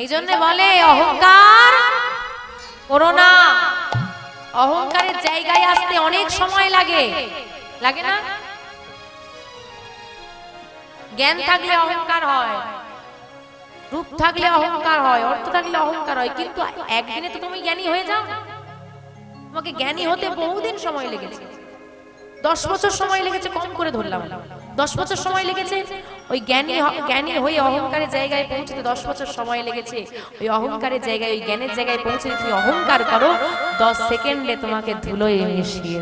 এই জন্য বলে, অহংকার করো না। অহংকারের জায়গায় আসতে অনেক সময় লাগে। লাগে না? জ্ঞান থাকলে অহংকার হয়, রূপ থাকলে অহংকার হয়, অর্থ থাকলে অহংকার হয়, কিন্তু একদিনে তো তুমি জ্ঞানী হয়ে যাও। তোমাকে জ্ঞানী হতে বহুদিন সময় লেগেছে। দশ বছর সময় লেগেছে, কম করে ধরলাম। দশ বছর সময় লেগেছে। ওই জ্ঞানী জ্ঞানী হয়ে অহংকারের জায়গায় পৌঁছতে দশ বছর সময় লেগেছে। ওই অহংকারের জায়গায় ওই জ্ঞানের জায়গায় পৌঁছে তুমি অহংকার করো। দশ সেকেন্ডে তোমাকে ধুলোয় মিশিয়ে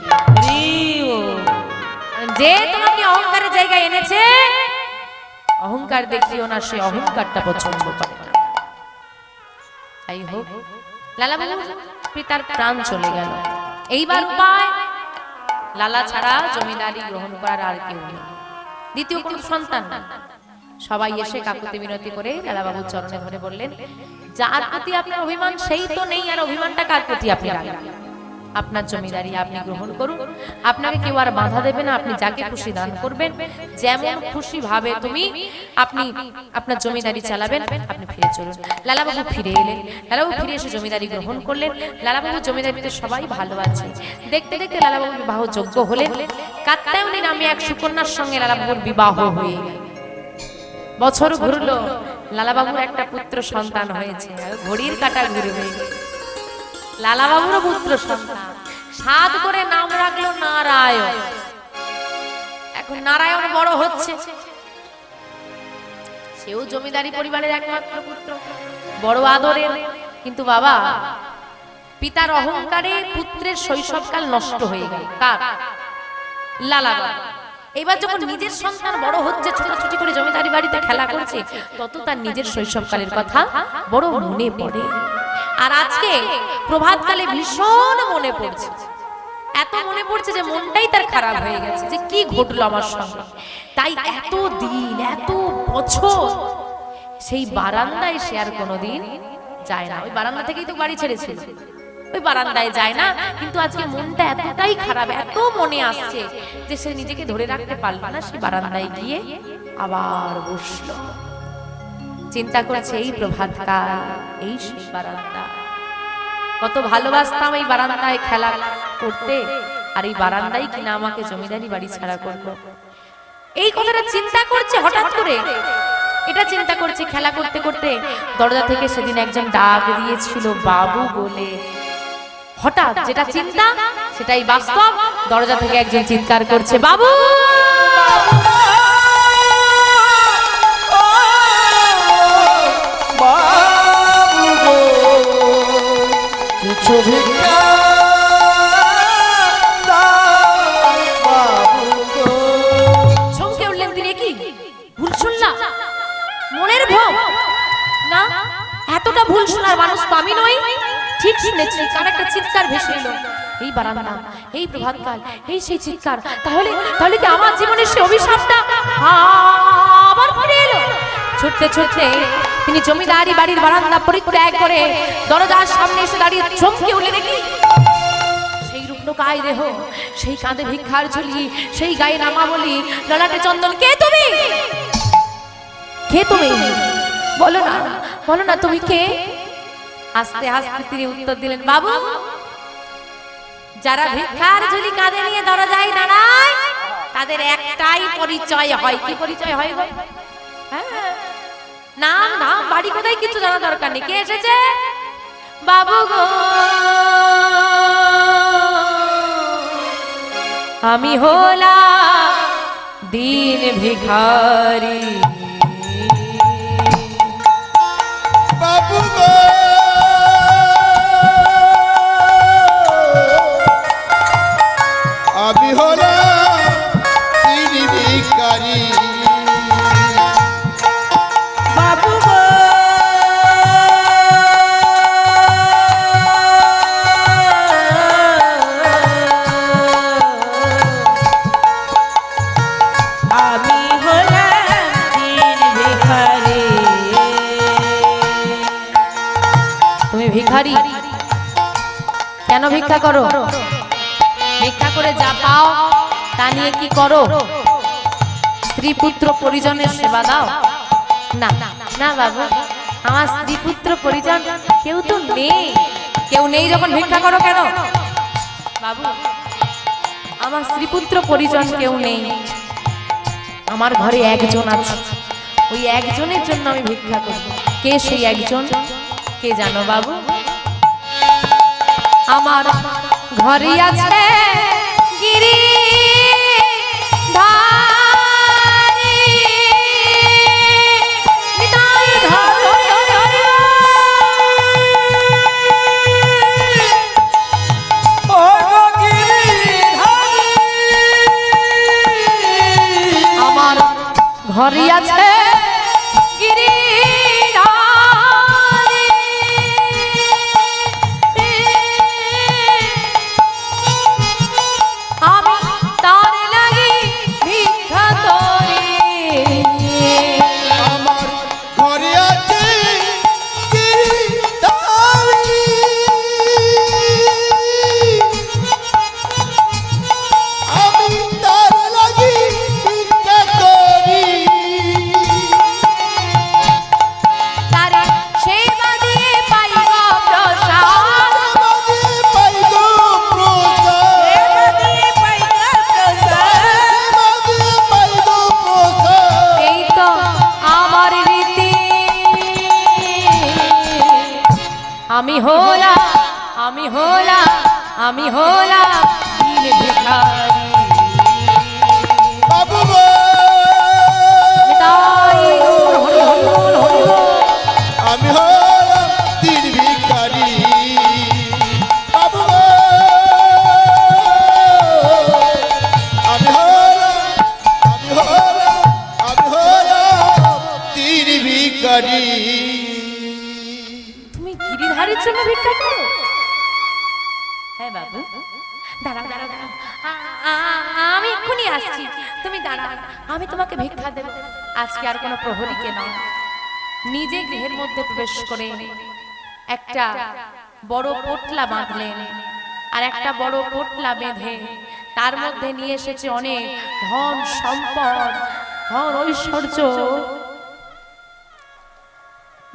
যে তোমাকে অহংকারের জায়গায় এনেছে অহংকার দেখিও না সে অহংকারটা পছন্দ করে না। হোক লালা পিতার প্রাণ চলে গেল। এইবার উপায় লালা ছাড়া জমিদারি গ্রহণ করার আর কেউ নেই। দ্বিতীয় কোনো সন্তান না। সবাই এসে কাকুতি মিনতি করে লালাবাবুর চরণে ধরে বললেন, যার প্রতি আপনার অভিমান, সেই তো নেই, আর অভিমানটা কার প্রতি আপনি রাখবেন? আপনার জমিদারি আপনি গ্রহণ করুন। আপনাকে কেউ আর বাধা দেবে না। আপনি যাকে খুশি দান করবেন যেমন খুশি ভাবে তুমি আপনি আপনার জমিদারি চালাবেন আপনি ফিরে চলুন লালাবাবু ফিরে এলেন। লালাবাবু ফিরে এসে জমিদারি গ্রহণ করলেন। লালাবাবু জমিদারিতে সবাই ভালো আছে। দেখতে দেখতে লালাবাবু বিবাহ যোগ্য হলেন। কাত্তায়নী নামে এক সুকন্যার সঙ্গে লালাবাবুর বিবাহ হয়ে গেল। বছর ঘুরলো। লালাবাবুর একটা পুত্র সন্তান হয়েছে। ঘড়ির কাটা ঘুরে হয়ে গেল লালাবাবুরও পুত্র সন্তান। সাত করে নাম রাখল নারায়ণ। এখন নারায়ণ বড় হচ্ছে। সেও জমিদারি পরিবারের একমাত্র পুত্র। বড় আদরের। কিন্তু বাবা, পিতার অহংকারে পুত্রের শৈশবকাল নষ্ট হয়ে গেল। কার? লালা এবার যখন নিজের সন্তান বড় হচ্ছে, ছোটাছুটি করে জমিদারি বাড়িতে খেলা করছে, তত তার নিজের শৈশবকালের কথা বড় মনে পড়ে। আর আজকে প্রভাতকালে ভীষণ মনে পড়ছে। এত মনে পড়ছে যে মনটাই তার খারাপ হয়ে গেছে, যে কি ঘটলো আমার সঙ্গে। তাই এত দিন, এত বছর সেই বারান্দায় সে আর কোনোদিন যায় না। ওই বারান্দা থেকেই তো বাড়ি ছেড়েছিল। ওই বারান্দায় যায় না, কিন্তু আজকে মনটা এতটাই খারাপ, এত মনে আসছে যে সে নিজেকে ধরে রাখতে পারল না, সে বারান্দায় গিয়ে আবার বসল। চিন্তা করছে, এই প্রভাতকাল, এই বারান্দা। কত ভালোবাসতাম এই বারান্দায় খেলা করতে, আর এই বারান্দাই কিনা আমাকে জমিদারি বাড়ি ছাড়া করল। এই কথাটা চিন্তা করছে হঠাৎ করে। এটা চিন্তা করছে খেলা করতে করতে দরজা থেকে সেদিন একজন ডাক দিয়েছিল, বাবু বলে। হঠাৎ যেটা চিন্তা, সেটাই বাস্তব। দরজা থেকে একজন চিৎকার করছে বাবু বাবু! কিছু ভিক্ষা উঠলেন তিনি কি? ভুল শুনলাম। মনের ভোগ? না? এতটা ভুল শোনার মানুষ তো আমি নই। ঠিক শুনেছি, কার একটা চিৎকার ভেসে এলো। এই বারান্দা, এই প্রভাতকাল, এই সেই চিৎকার। তাহলে তাহলে কি আমার জীবনের সেই অভিশাপটা? এলো ছুটতে ছুটতে তিনি জমিদারি বাড়ির বারান্দা পরিত্যাগ করে দরজার সামনে এসে দাঁড়িয়ে চমকে উঠলেন কি সেই রুগ্ন গায়ে দেহ, সেই কাঁধে ভিক্ষার ঝুলি, সেই গায়ে নামাবলি। ললাটে চন্দন, কে তুমি? কে তুমি? বলো না বলো না তুমি কে? আস্তে আস্তে তিনি উত্তর দিলেন, বাবু, যারা ভিক্ষার ঝুলি কাঁধে নিয়ে দরজায় দাঁড়ায়, তাদের একটাই পরিচয় হয়। কি পরিচয় হয় হ্যাঁ নাম নাম বাড়ি কোথায় কিছু জানা দরকার নেই। কে এসেছে? বাবু গো। আমি হোলা দিন ভিখারি। বাবু গো। পুত্র পরিজনের সেবা দাও। না না বাবু, আমার স্ত্রী পুত্র পরিজন কেউ তো নেই। কেউ নেই যখন ভিক্ষা করো কেন? বাবু, আমার স্ত্রী পুত্র পরিজন কেউ নেই। আমার ঘরে একজন আছে। ওই একজনের জন্য আমি ভিক্ষা করব। কে সেই একজন? কে জানো বাবু? আমার ঘরে আছে গিরি ঘরে আমি তোমাকে ভিক্ষা দেব। আজকে আর কোনো প্রহরীকে নয়। নিজে গৃহের মধ্যে প্রবেশ করে একটা বড় পোটলা বাঁধলেন আর একটা বড় পোটলা বেঁধে তার মধ্যে নিয়ে এসেছে অনেক ধন সম্পদ, ধন ঐশ্বর্য।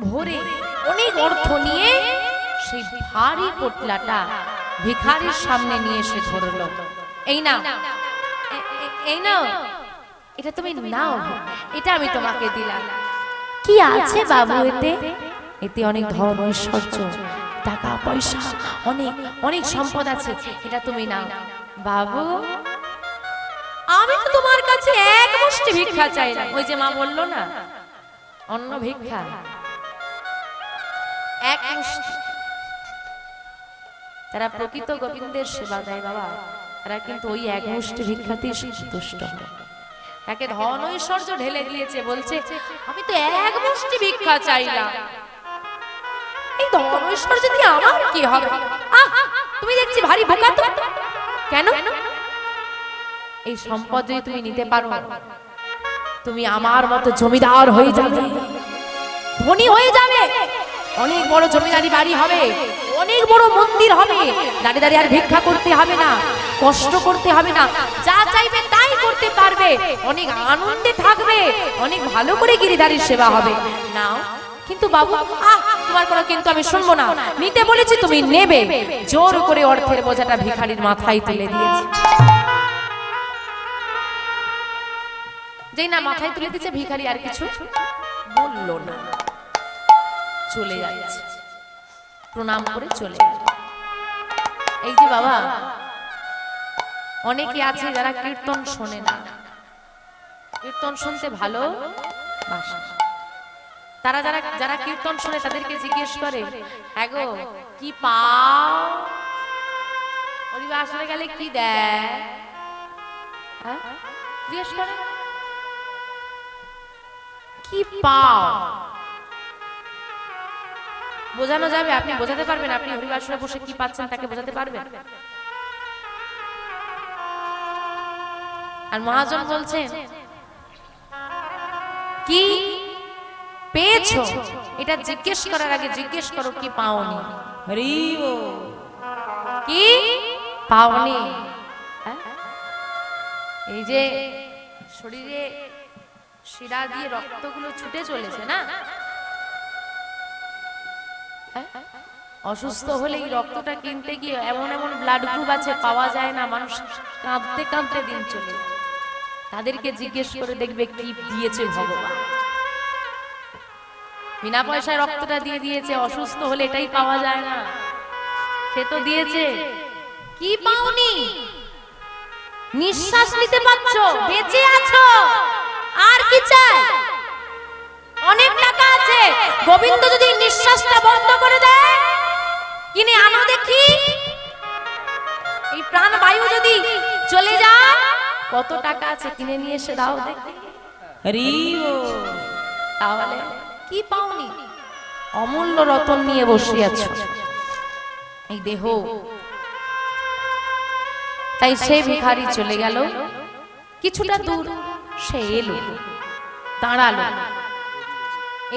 ভোরে অনেক অর্থ নিয়ে সেই ভারী পোটলাটা ভিখারির সামনে নিয়ে এসে ধরলো। এই এ- এই নাও। এটা তুমি নাও। এটা আমি তোমাকে দিলাম। কি আছে বাবু এতে? এতে? অনেক ধন ঐশ্বর্য টাকা পয়সা অনেক অনেক সম্পদ আছে। এটা তুমি নাও। বাবু আমি তো তোমার কাছে এক মুষ্টি ভিক্ষা চাইলাম ওই যে মা বলল না অন্ন ভিক্ষা। এক মুষ্টি। তারা প্রকৃত গোবিন্দের সেবা দেয় বাবা। তারা কিন্তু ওই এক মুষ্টি ভিক্ষাতেই সন্তুষ্ট। হয় তাকে ধন ঐশ্বর্য ঢেলে দিয়েছে বলছে আমি তো এক মুষ্টি ভিক্ষা চাইলাম। এই ধন ঐশ্বর্য দিয়ে আমার কি হবে? তুমি দেখছি ভারী বোকা তো। কেন? এই সম্পদ যদি তুমি নিতে পারো তুমি আমার মতো জমিদার হয়ে যাবে। ধনী হয়ে যাবে। অনেক বড় জমিদারি বাড়ি হবে অনেক বড় মন্দির হবে। দাঁড়িয়ে দাঁড়িয়ে আর ভিক্ষা করতে হবে না কষ্ট করতে হবে না। যা চাইবে তাই করতে পারবে। অনেক আনন্দে থাকবে। অনেক ভালো করে গিরিধারীর সেবা হবে। নাও, কিন্তু বাবু, আহ, তোমার কোনো কিন্তু আমি শুনব না। নিতে বলেছি তুমি নেবে। জোর করে অর্থের বোঝাটা ভিখারির মাথায় তুলে দিয়েছে। যেই না মাথায় তুলে দিয়েছে, ভিখারি আর কিছু বলল না। চলে যাচ্ছে। প্রণাম করে চলে এই যে বাবা অনেকে আছে যারা কীর্তন শোনে না। কীর্তন শুনতে ভালো তারা যারা যারা কীর্তন শুনে তাদেরকে জিজ্ঞেস করে হ্যাঁ কি পাও? আসলে গেলে কি দেয়? হ্যাঁ? জিজ্ঞেস করে কি পাও? বোঝানো যাবে আপনি বোঝাতে পারবেন আপনি হরিবাসরে বসে কি পাচ্ছেন তাকে বোঝাতে পারবেন? আর মহাজন বলছেন কি পেয়েছ এটা জিজ্ঞেস করার আগে জিজ্ঞেস করো কি পাওনি কি পাওনি হ্যাঁ? এই যে শরীরে শিরা দিয়ে রক্তগুলো ছুটে চলেছে না হ্যাঁ? অসুস্থ হলে এই রক্তটা কিনতে গিয়ে এমন এমন ব্লাড গ্রুপ আছে পাওয়া যায় না মানুষ কাঁদতে কাঁদতে দিন চলে যায়। তাদেরকে জিজ্ঞেস করে দেখবে কি দিয়েছে ভগবান। বিনা পয়সায় রক্তটা দিয়ে দিয়েছে অসুস্থ হলে এটাই পাওয়া যায় না। সে তো দিয়েছে। কি পাওনি? নিঃশ্বাস নিতে পারছ? বেঁচে আছো? আর কি চাই? অনেক টাকা আছে। গোবিন্দ যদি নিঃশ্বাসটা বন্ধ করে দেয় কিনে আনো দেখি এই প্রাণ বায়ু যদি চলে যায় কত টাকা আছে কিনে নিয়ে এসে দাও দেখি। তাহলে কি পাওনি? অমূল্য রতন নিয়ে বসে আছো এই দেহ। তাই সে ভিখারি চলে গেল। কিছুটা দূর সে এলো। দাঁড়াল।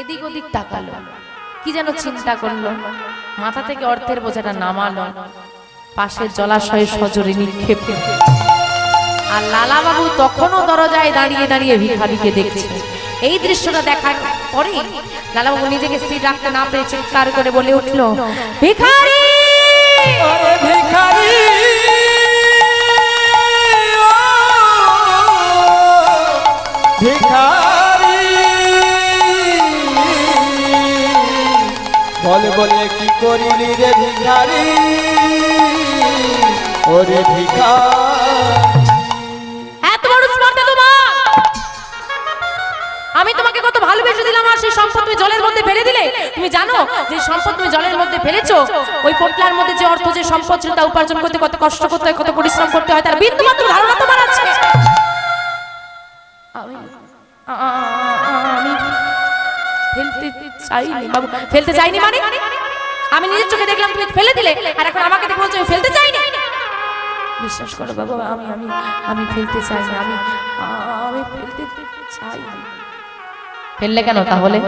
এদিক ওদিক তাকালো। কি যেন চিন্তা করল। মাথা থেকে অর্থের বোঝাটা নামালো। পাশের জলাশয়ে সজরে নিক্ষেপ করল। আর লালা বাবু তখনও দরজায় দাঁড়িয়ে দাঁড়িয়ে ভিখারিকে দেখছে। এই দৃশ্যটা দেখার পরে লালাবাবু নিজেকে স্থির রাখতে না পেরে চিৎকার করে বলে উঠল, ভিখারি! ভিখারি! বলে বলে, কি করিলি রে ভিখারি? ওরে ভিখারি আমি তোমাকে কত ভালোবেসে দিলাম, আর সেই সম্পদ তুমি জলের মধ্যে ফেলে দিলে? তুমি জানো যে সম্পদ তুমি জলের মধ্যে ফেলেছো? ওই পোটলার মধ্যে যে অর্থ, যে সম্পদ ছিল তা উপার্জন করতে, কত কষ্ট করতে হয়, কত পরিশ্রম করতে হয়, তার বিন্দু মাত্র ধারণা তোমার আছে। আমি ফেলতে চাইনি, বাবু, ফেলতে মানে? আমি নিজের চোখে দেখলাম, তুমি ফেলে দিলে, আর এখন আমাকে দেখে বলছো ফেলতে চাইনি? বিশ্বাস করো, বাবা, আমি আমি আমি ফেলতে চাই আমি আমি ফেলতে চাই। ফেললে কেন তাহলে?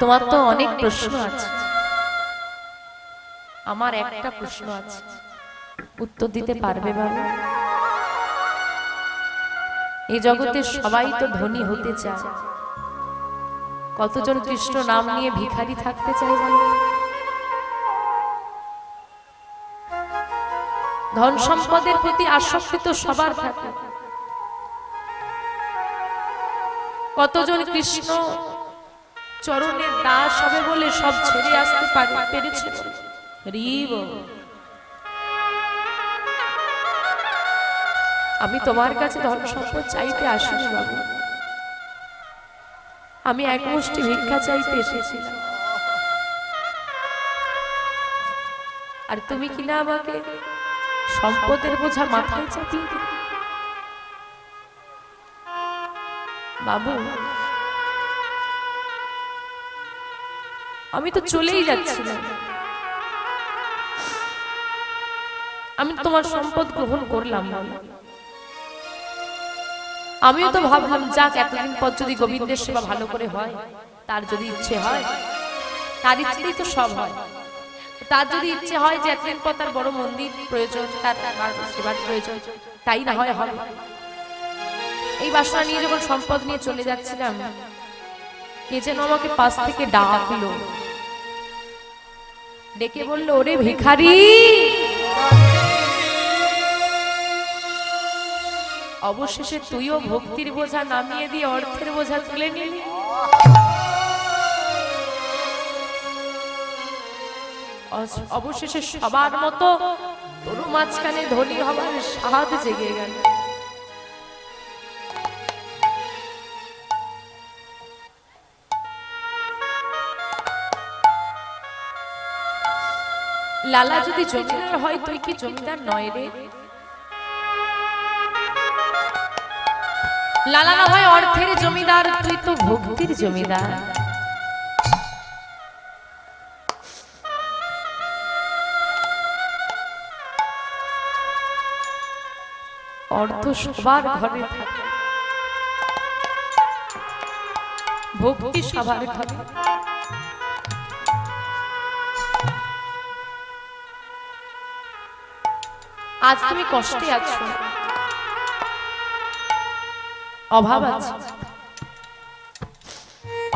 তোমার তো অনেক প্রশ্ন আছে। আমার একটা প্রশ্ন আছে। উত্তর দিতে পারবে বাবা এই জগতে সবাই তো ধনী হতে চায়। কতজন কৃষ্ণ নাম নিয়ে ভিখারি থাকতে চায় বলো? ধন সম্পদের প্রতি আসক্তি তো সবার থাকে। কতজন কৃষ্ণ চরণের দাস হবে বলে সব ছেড়ে আসতে পারে, পেরেছে? আমি তোমার কাছে ধন সম্পদ চাইতে আসিনি বাবু। আমি এক মুষ্টি ভিক্ষা চাইতে এসেছিলাম আর তুমি কিনা আমাকে সম্পদের বোঝা মাথায় চাপিয়ে দিলে? বাবু আমি তো চলেই যাচ্ছিলাম। আমি তোমার সম্পদ গ্রহণ করলাম। আমিও তো ভাবলাম যাক এতদিন পর যদি গোবিন্দের সেবা ভালো করে হয় তার যদি ইচ্ছে হয় তার ইচ্ছেই তো সব হয়। তার যদি ইচ্ছে হয় যে এতদিন পর তার বড় মন্দির প্রয়োজন তার তার সেবার প্রয়োজন তাই না হয় হবে এই বাসনা নিয়ে যখন সম্পদ নিয়ে চলে যাচ্ছিলাম, কে যেন আমাকে পাশ থেকে ডাকলো। ডেকে বলল, ওরে ভিখারি! অবশেষে তুইও ভক্তির বোঝা নামিয়ে দিয়ে অর্থের বোঝা তুলে নিলি। অবশেষে সবার মতো তরু মাঝখানে ধনী হবার স্বাদ জেগে গেল। লালা যদি জমিদার হয়, তুই কি জমিদার নয় রে? লালা না হয় অর্থের জমিদার, তুই তো ভক্তির জমিদার। অর্থ সবার ঘরে থাকে। ভক্তি সবার ঘরে আজ তুমি কষ্টে আছো। অভাব আছে।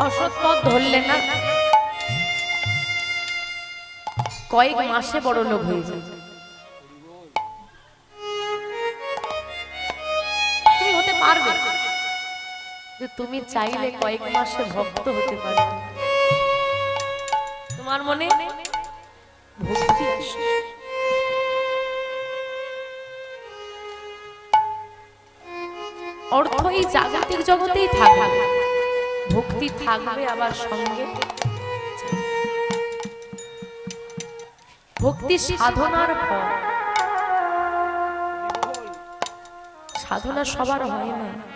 অসৎ পথ ধরলে না। কয়েক মাসে বড় লোক হয়ে যায়। তুমি চাইলে কয়েক মাসে ভক্ত হতে পারবে। তোমার মনে ভক্তি আসবে অর্থ এই জাগতিক জগতেই থাকবে ভক্তি থাকবে আবার সঙ্গে। ভক্তি সাধনার ফল। সাধনা সবার হয় না।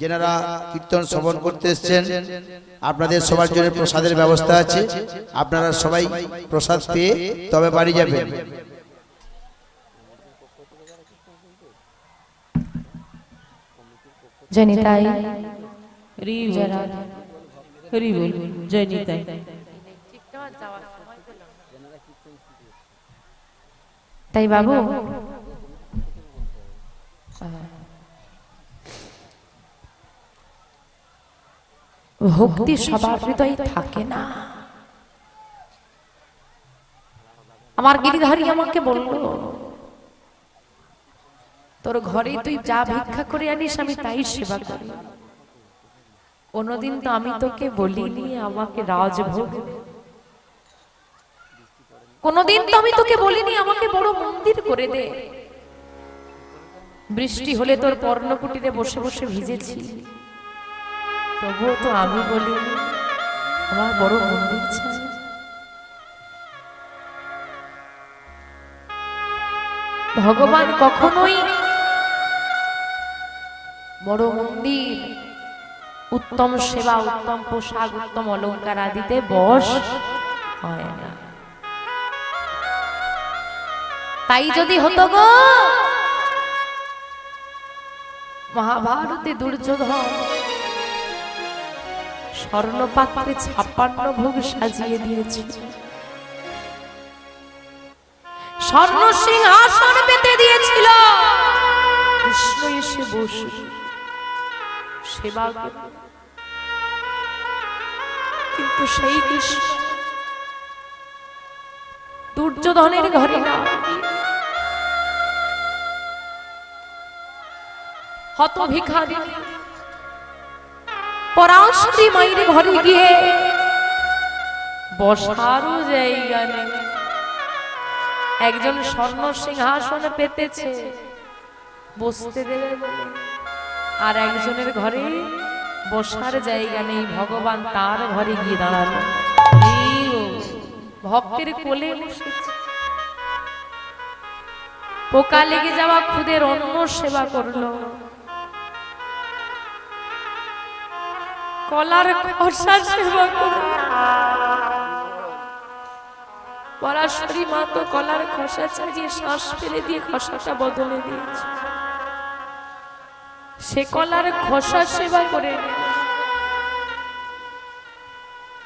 যেনারা কীর্তন শ্রবণ করতে এসছেন আপনাদের সবার জন্য প্রসাদের ব্যবস্থা আছে। আপনারা সবাই প্রসাদ পেয়ে তবে বাড়ি যাবেন। জনিতাই হরি বল হরি বল জয় নিতাই তাই বাবু ভক্তি সবার হৃদয়ে থাকে না। আমার গিরিধারী আমাকে বলল, তোর ঘরে তুই যা ভিক্ষা করে আনিস, আমি তাই সেবা করি। কোনোদিন তো আমি তোকে বলিনি, আমাকে রাজভোগ। কোনোদিন তো আমি তোকে বলিনি, আমাকে বড় মন্দির করে দে। বৃষ্টি হলে তোর পর্ণকুটিরে বসে বসে ভিজেছি। তবুও তো আমি বলিনি, আমার বড় মন্দির চাই ভগবান কখনোই বড় মন্দির, উত্তম সেবা, উত্তম পোশাক, উত্তম অলংকার আদিতে বস হয় না। তাই যদি হতো গো, মহাভারতে দুর্যোধন স্বর্ণপাত্রে ছাপ্পান্ন ভোগ সাজিয়ে দিয়েছে। স্বর্ণ সিংহাসন পেতে দিয়েছিল। কৃষ্ণ এসে বসে সেবা কিন্তু সেই কৃষ্ণ দুর্যোধনের ঘরে না হত ভিখারিনী পরাশরী মায়ের ঘরে গিয়ে বসারও জায়গা নেই। একজন স্বর্ণ সিংহাসন পেতেছে, বসতে দেবে আর একজনের ঘরে বসার জায়গা নেই, ভগবান তার ঘরে গিয়ে দাঁড়াল ভক্তের কোলে বসেছে। পোকা লেগে যাওয়া খুদের অন্ন সেবা করল। কলার খসার সেবা করল পরাশরী মা তো কলার খসা চালিয়ে শ্বাস ফেলে দিয়ে খসাটা বদলে দিয়েছে। সে কলার খসা সেবা করে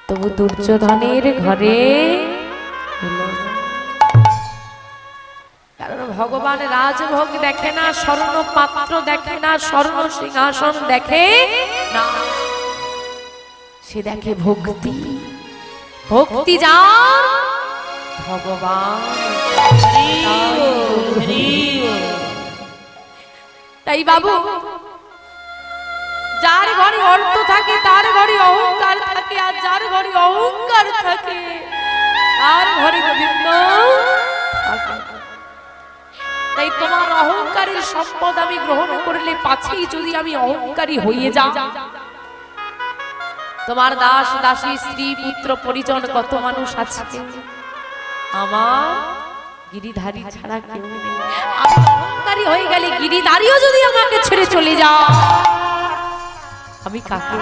তবু দুর্যোধনের ঘরে কারণ ভগবান রাজভোগ দেখে না স্বর্ণ পাত্র দেখে না স্বর্ণ সিংহাসন দেখে না। সে দেখে ভক্তি। ভক্তি যা ভগবান। তাই বাবু যার ঘরে অর্থ থাকে তার ঘরে অহংকার থাকে আর যার ঘরে অহংকার থাকে তার ঘরে গোবিন্দ তাই তোমার অহংকারের সম্পদ আমি গ্রহণ করলে পাছেই যদি আমি অহংকারী হয়ে যা তোমার দাস দাসী স্ত্রী পুত্র পরিজন কত মানুষ আছে? আমার গিরিধারী ছাড়া কেউ নেই। হয়ে গেলে গিরিধারীও যদি আমাকে ছেড়ে চলে যাও আমি কাকে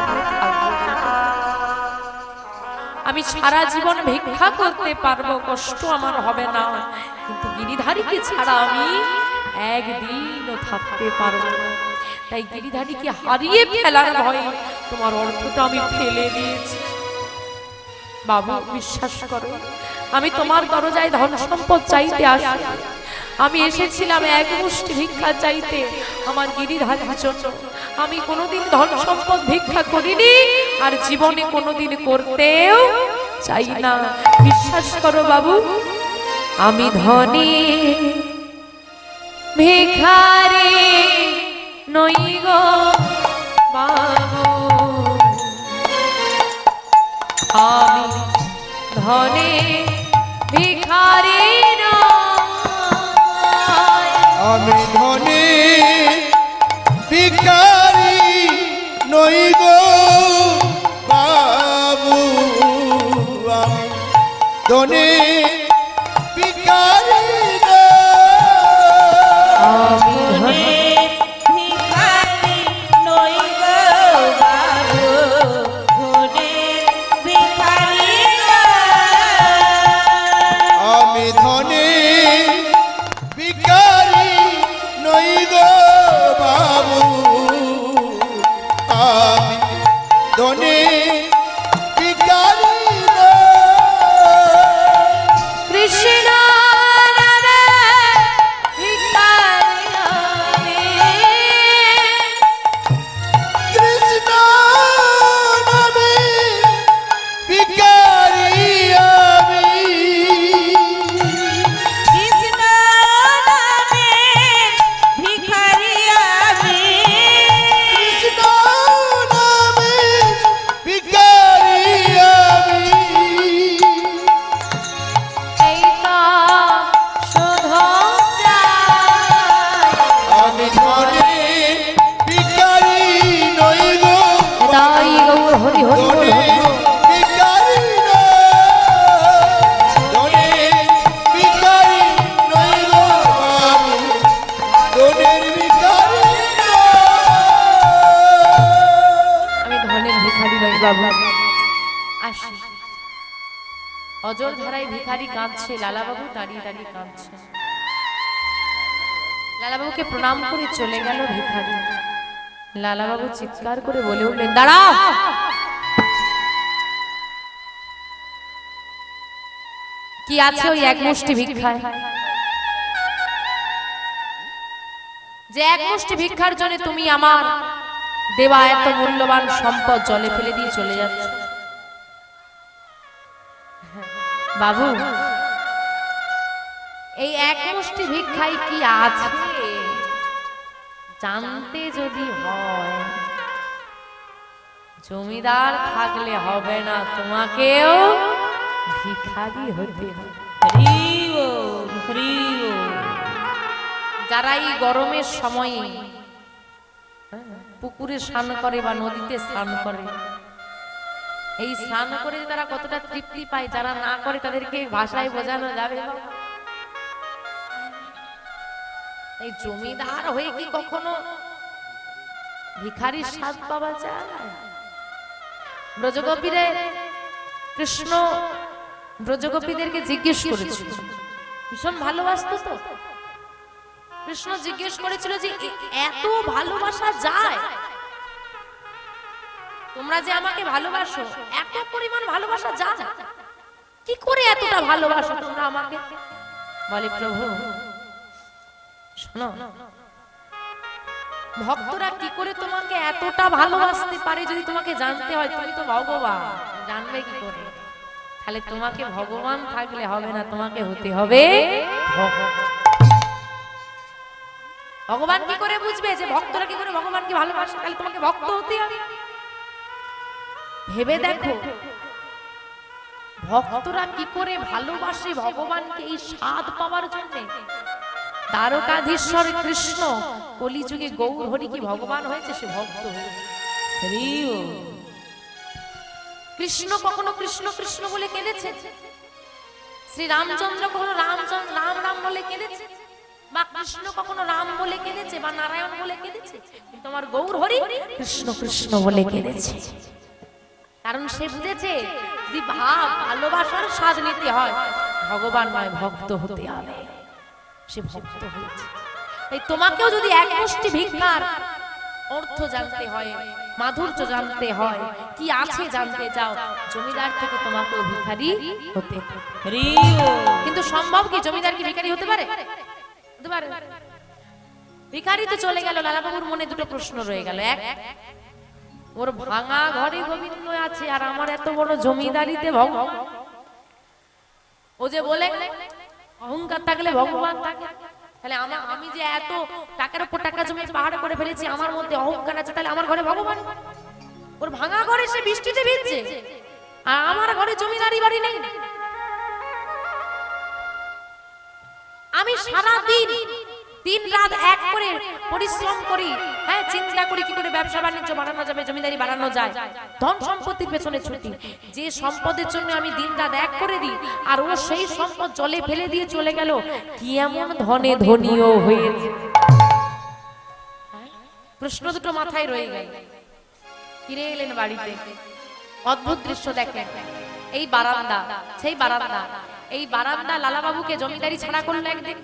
আমি সারা জীবন ভিক্ষা করতে পারব, কষ্ট আমার হবে না। কিন্তু গিরিধারীকে ছাড়া আমি একদিনও থাকতে পারব না। তাই গিরিধারীকে হারিয়ে ফেলার ভয়ে তোমার অর্থটা আমি ফেলে দিয়েছি। বাবা, বিশ্বাস করো, আমি তোমার দরজায় ধন সম্পদ চাইতে আসি। আমি এসেছিলাম এক মুষ্টি ভিক্ষা চাইতে আমার গিরিধারীর জন্য। আমি কোনোদিন ধন সম্পদ ভিক্ষা করিনি আর জীবনে কোনোদিন করতেও চাই না। বিশ্বাস করো বাবু, আমি ধনী। ভিখারি নই গো বাবু আমি ধনে ভিখারি। আমি ধনী ভিখারি নই বাবু আমি ধনী ধারায় ভিখারি কাঁদছে, লালাবাবু দাঁড়িয়ে দাঁড়িয়ে কাঁদছে। লালাবাবুকে প্রণাম করে চলে গেল ভিখারি। লালাবাবু চিৎকার করে বলে উঠলেন দাঁড়া কি আছে ওই এক মুষ্টি ভিক্ষায়? যে এক মুষ্টি ভিক্ষার জন্য তুমি আমার দেওয়া এত মূল্যবান সম্পদ জলে ফেলে দিয়ে চলে যাচ্ছ। বাবু এই এক মুষ্টি ভিক্ষায় কি আছে? জানতে যদি হয় জমিদার থাকলে হবে না তোমাকেও ভিখারি হতে হবে। যারা এই গরমের সময়ে পুকুরে স্নান করে বা নদীতে স্নান করে এই স্নান করে তারা কতটা তৃপ্তি পায়, যারা না করে তাদেরকে ভাষায় বোঝানো যাবে এই জমিদার হয়ে কি কখনো ভিখারির স্বাদ পাওয়া যায়? ব্রজগোপীরে কৃষ্ণ ব্রজগোপীদেরকে জিজ্ঞেস করেছিল। ভীষণ ভালোবাসতো তো। কৃষ্ণ জিজ্ঞেস করেছিল যে এত ভালোবাসা যায়? তোমরা যে আমাকে ভালোবাসো, এত পরিমাণ ভালোবাসা যা। কি করে এতটা ভালোবাসো তোমরা আমাকে? বলে, প্রভু, শোনো, ভক্তরা কি করে তোমাকে এতটা ভালোবাসতে পারে যদি তোমাকে জানতে হয়? তুমি তো ভগবান, জানবে কি করে? তাহলে তোমাকে ভগবান থাকলে হবে না, তোমাকে হতে হবে ভগবান। কি করে বুঝবে যে ভক্তরা কি করে ভগবানকে ভালোবাসে? তাহলে তোমাকে ভক্ত হতে হবে। ভেবে দেখো ভক্তরা কি করে ভালোবাসে ভগবানকে এই স্বাদ পাওয়ার জন্য? দ্বারকাধীশ্বর কৃষ্ণ কলিযুগে গৌর হরি কি ভগবান হয়েছে? সে ভক্ত কৃষ্ণ কখনো কৃষ্ণ কৃষ্ণ বলে কেঁদেছে? শ্রী রামচন্দ্র কখনো রামচন্দ্র রাম রাম বলে কেঁদেছে? বা কৃষ্ণ কখনো রাম বলে কেঁদেছে বা নারায়ণ বলে কেঁদেছে? কিন্তু আমার গৌর হরি কৃষ্ণ কৃষ্ণ বলে কেঁদেছে। কারণ সে বুঝেছে যদি ভাব, ভালোবাসার স্বাদ নিতে হয়, ভগবান নয় ভক্ত হতে হবে। সে ভক্ত হয়েছে। তাই তোমাকেও যদি এক মুষ্টি ভিক্ষার অর্থ জানতে হয়, মাধুর্য জানতে হয়, কি আছে জানতে চাও, জমিদার থেকে তোমাকেও ভিখারি হতে। কিন্তু সম্ভব কি জমিদার কি ভিখারি হতে পারে। ভিখারি তো চলে গেল, লালাবাবুর মনে দুটো প্রশ্ন রয়ে গেল। এক ওর ভাঙা ঘরে গোবিন্দ আছে আর আমার এত বড় জমিদারিতে ভগবান। ও যে বলে, অহংকার থাকলে ভগবান থাকে। তাহলে আমার আমি যে এত টাকার উপর টাকা জমি পাহাড় করে ফেলেছি, আমার মধ্যে অহংকার আছে, তাহলে আমার ঘরে ভগবান? ওর ভাঙা ঘরে সে বৃষ্টিতে ভিজছে, আর আমার ঘরে জমিদারি বাড়ি নেই। আমি সারা দিন দিন রাত এক করে পরিশ্রম করি হ্যাঁ চিন্তা করি কি করে ব্যবসা বাণিজ্য বাড়ানো যাবে, জমিদারি বাড়ানো যায়। ধন সম্পত্তির পেছনে ছুটি। যে সম্পদের জন্য আমি দিন রাত এক করে দিই, আর ও সেই সম্পদ জলে ফেলে দিয়ে চলে গেল, কি এমন ধনে ধনীও হয়েছে। হ্যাঁ? প্রশ্ন দুটো মাথায় রয়ে গেল। ফিরে এলেন বাড়িতে। অদ্ভুত দৃশ্য দেখেন। এই বারান্দা, সেই বারান্দা, এই বারান্দা লালাবাবুকে জমিদারি ছাড়া করল একদিন।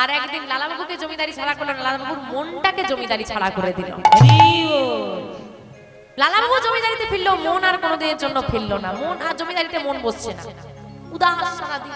আর একদিন লালাবাবুকে জমিদারি ছাড়া করল লালাবাবুর মনটাকে জমিদারি ছাড়া করে দিল। লালাবাবু জমিদারিতে ফিরলো মন আর কোনোদিনের জন্য ফিরলো না। মন আর জমিদারিতে মন বসছে না। উদাস সারাদিন।